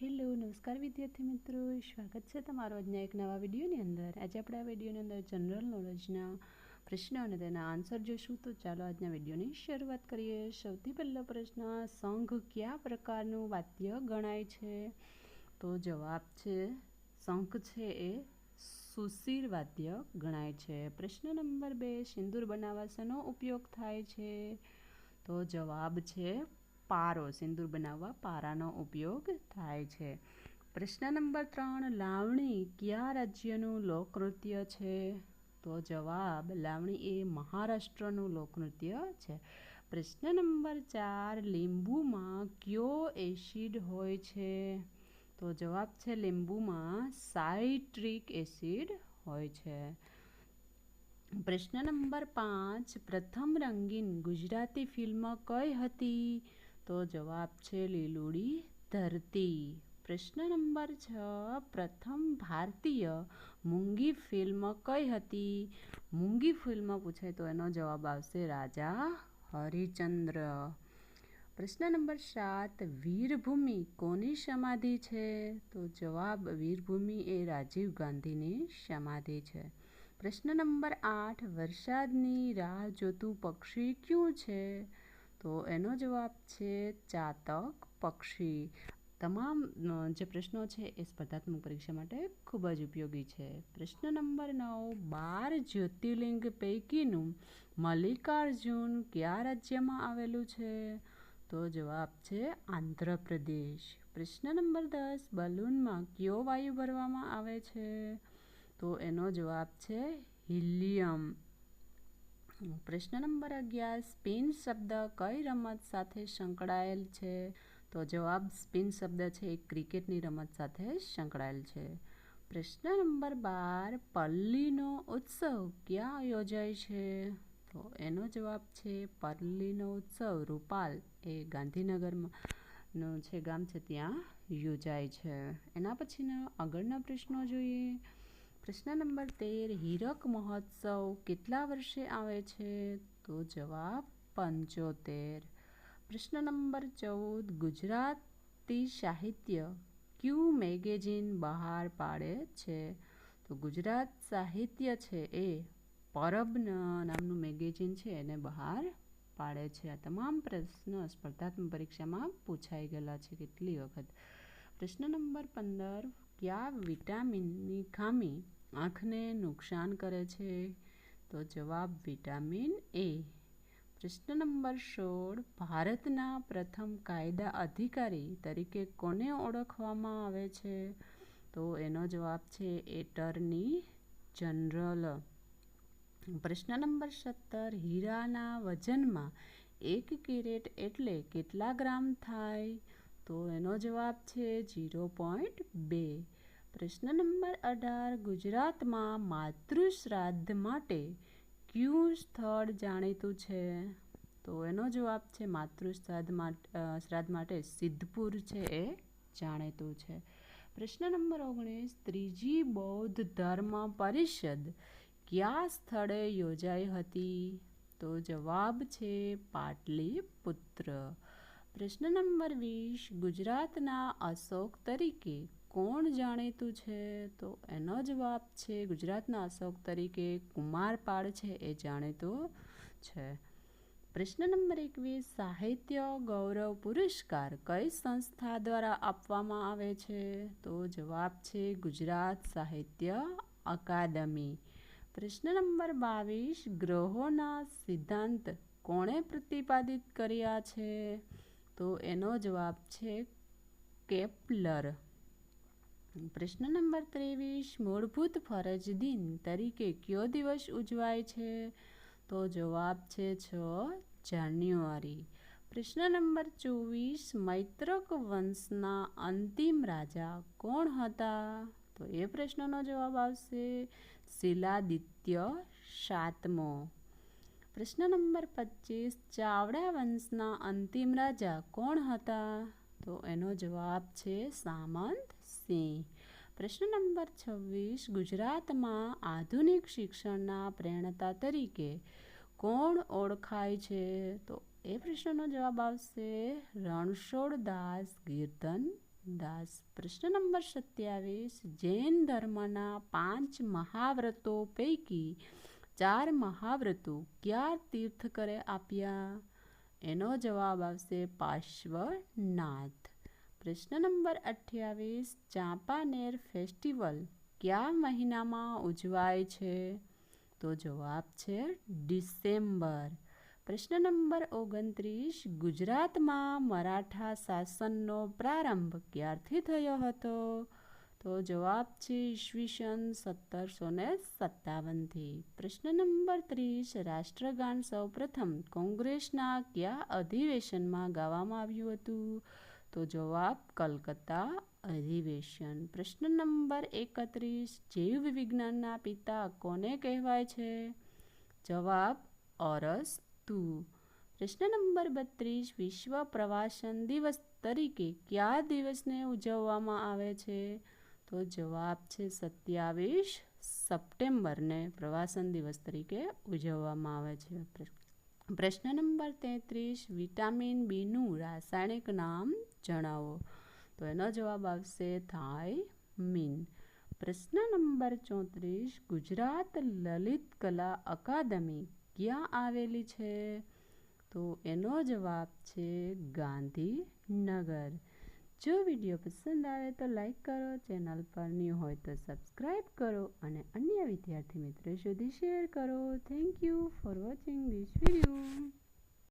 Hello નમસ્કાર વિદ્યાર્થી મિત્રો. સ્વાગત છે તમારો આજના એક નવા વિડીયોની અંદર. આજે આપણે આ વિડીયોની અંદર જનરલ નોલેજના પ્રશ્ન અને તેના આન્સર જોઈશું તો ચાલો આજના વિડીયોની શરૂઆત કરીએ. સૌથી પહેલો પ્રશ્ન, સંઘ કયા પ્રકારનું વાદ્ય ગણાય છે? તો જવાબ છે શંખ છે એ સુશીર વાદ્ય ગણાય છે. પ્રશ્ન નંબર બે, સિંદૂર બનાવવા ઉપયોગ થાય છે. તો જવાબ છે પારો સિંદૂર બનાવવા પારાનો ઉપયોગ થાય છે. પ્રશ્ન નંબર ત્રણ, લાવણી કયા રાજ્યનું લોકનૃત્ય છે? તો જવાબ, લાવણી એ મહારાષ્ટ્રનું લોકનૃત્ય છે. પ્રશ્ન નંબર ચાર, લીંબુમાં કયો એસિડ હોય છે? તો જવાબ છે, લીંબુમાં સાઇટ્રિક એસિડ હોય છે. પ્રશ્ન નંબર પાંચ, પ્રથમ રંગીન ગુજરાતી ફિલ્મ કઈ હતી? તો જવાબ છે લીલુડી ધરતી. પ્રશ્ન નંબર છ. પ્રથમ ભારતીય મૂંગી ફિલ્મ કઈ હતી? મૂંગી ફિલ્મ પૂછાય તો એનો જવાબ આવશે રાજા હરિચંદ્ર. પ્રશ્ન નંબર સાત. વીરભૂમિ કોની સમાધિ છે? તો જવાબ વીરભૂમિ એ રાજીવ ગાંધીની સમાધિ છે. પ્રશ્ન નંબર આઠ. વરસાદની રાહ જોતું પક્ષી કયું છે? તો એનો જવાબ છે ચાતક પક્ષી. તમામ જે પ્રશ્નો છે એ સ્પર્ધાત્મક પરીક્ષા માટે ખૂબ જ ઉપયોગી છે. પ્રશ્ન નંબર નવ, બાર જ્યોતિર્લિંગ પૈકીનું મલ્લિકાર્જુન કયા રાજ્યમાં આવેલું છે? તો જવાબ છે આંધ્રપ્રદેશ. પ્રશ્ન નંબર દસ, બલૂનમાં કયો વાયુ ભરવામાં આવે છે? તો એનો જવાબ છે હિલિયમ. પ્રશ્ન નંબર અગિયાર, સ્પિન શબ્દ કઈ રમત સાથે સંકળાયેલ છે? તો જવાબ સ્પિન શબ્દ છે એ ક્રિકેટની રમત સાથે સંકળાયેલ છે. પ્રશ્ન નંબર બાર, પલ્લીનો ઉત્સવ ક્યાં યોજાય છે? તો એનો જવાબ છે, પલ્લીનો ઉત્સવ રૂપાલ એ ગાંધીનગરમાં નું છે, ગામ છે, ત્યાં યોજાય છે. એના પછીના આગળના પ્રશ્નો જોઈએ. પ્રશ્ન નંબર તેર, હીરક મહોત્સવ કેટલા વર્ષે આવે છે? તો જવાબ પંચોતેર. પ્રશ્ન નંબર ચૌદ, ગુજરાતી સાહિત્ય ક્યુ મેગેઝિન બહાર પાડે છે? તો ગુજરાત સાહિત્ય છે એ પરબ નામનું મેગેઝિન છે, એને બહાર પાડે છે. આ તમામ પ્રશ્નો સ્પર્ધાત્મક પરીક્ષામાં પૂછાઈ ગયેલા છે કેટલી વખત? પ્રશ્ન નંબર પંદર, કયા વિટામિનની ખામી આંખને નુકસાન કરે છે? તો જવાબ વિટામિન એ. પ્રશ્ન નંબર સોળ. ભારતના પ્રથમ કાયદા અધિકારી તરીકે કોને ઓળખવામાં આવે છે? તો એનો જવાબ છે એટર્ની જનરલ. પ્રશ્ન નંબર સત્તર. હીરાના વજનમાં એક કેરેટ એટલે કેટલા ગ્રામ થાય? તો એનો જવાબ છે ઝીરો પોઈન્ટ બે. પ્રશ્ન નંબર અઢાર, ગુજરાતમાં માતૃશ્રાદ્ધ માટે કયું સ્થળ જાણીતું છે? તો એનો જવાબ છે માતૃશ્રાદ્ધ માટે શ્રાદ્ધ માટે સિદ્ધપુર છે એ જાણીતું છે. પ્રશ્ન નંબર ઓગણીસ, ત્રીજી બૌદ્ધ ધર્મ પરિષદ કયા સ્થળે યોજાઈ હતી? તો જવાબ છે પાટલીપુત્ર. પ્રશ્ન નંબર વીસ, ગુજરાતના અશોક તરીકે કોણ જાણીતું છે? તો એનો જવાબ છે ગુજરાતના અશોક તરીકે કુમારપાળ છે, એ જાણીતું છે. પ્રશ્ન નંબર એકવીસ, સાહિત્ય ગૌરવ પુરસ્કાર કઈ સંસ્થા દ્વારા આપવામાં આવે છે? તો જવાબ છે ગુજરાત સાહિત્ય અકાદમી. પ્રશ્ન નંબર બાવીસ, ગ્રહોના સિદ્ધાંત કોણે પ્રતિપાદિત કર્યા છે? તો એનો જવાબ છે કેપ્લર. પ્રશ્ન નંબર ત્રેવીસ, મૂળભૂત ફરજ દિન તરીકે કયો દિવસ ઉજવાય છે? તો જવાબ છે છ જાન્યુઆરી. પ્રશ્ન નંબર ચોવીસ, મૈત્રક વંશના અંતિમ રાજા કોણ હતા? તો એ પ્રશ્નનો જવાબ આવશે શિલાદિત્ય સાતમો. પ્રશ્ન નંબર પચીસ, ચાવડા વંશના અંતિમ રાજા કોણ હતા? તો એનો જવાબ છે સામંત સિંહ પ્રશ્ન નંબર છવ્વીસ, ગુજરાતમાં આધુનિક શિક્ષણના પ્રેરણતા તરીકે કોણ ઓળખાય છે? તો એ પ્રશ્નનો જવાબ આવશે રણછોડદાસ કીર્તન દાસ. પ્રશ્ન નંબર સત્યાવીસ, જૈન ધર્મના પાંચ મહાવ્રતો પૈકી ચાર મહાવ્રતો ક્યાં તીર્થકરે આપ્યા? એનો જવાબ આવશે પાર્શ્વનાથ. પ્રશ્ન નંબર અઠ્યાવીસ ચાંપાનેર ફેસ્ટિવલ કયા મહિનામાં ઉજવાય છે? તો જવાબ છે ડિસેમ્બર. પ્રશ્ન નંબર ઓગણત્રીસ, ગુજરાતમાં મરાઠા શાસનનો પ્રારંભ ક્યારથી થયો હતો? તો જવાબ છે ઈસવીસન સત્તરસો ને સત્તાવનથી. પ્રશ્ન નંબર ત્રીસ, રાષ્ટ્રગાન સૌપ્રથમ કોંગ્રેસના કયા અધિવેશનમાં ગાવામાં આવ્યું હતું? તો જવાબ, કલકત્તા અધિવેશન. પ્રશ્ન નંબર એકત્રીસ જીવ વિજ્ઞાનના પિતા કોને કહેવાય છે? જવાબ, ઓરસ તુ. પ્રશ્ન નંબર બત્રીસ, વિશ્વ પ્રવાસન દિવસ તરીકે કયા દિવસને ઉજવવામાં આવે છે? તો જવાબ છે સત્યાવીસ સપ્ટેમ્બરને પ્રવાસન દિવસ તરીકે ઉજવવામાં આવે છે. પ્રશ્ન નંબર તેત્રીસ, વિટામિન બીનું રાસાયણિક નામ જણાવો. તો એનો જવાબ આવશે થાય મીન. પ્રશ્ન નંબર ચોત્રીસ, ગુજરાત લલિત કલા અકાદમી ક્યાં આવેલી છે? તો એનો જવાબ છે ગાંધીનગર. જો વીડિયો પસંદ આવે તો લાઈક કરો, ચેનલ પર ન્યૂ હોય તો સબસ્ક્રાઈબ કરો અને અન્ય વિદ્યાર્થી મિત્રો સુધી શેર કરો. Thank you for watching this video.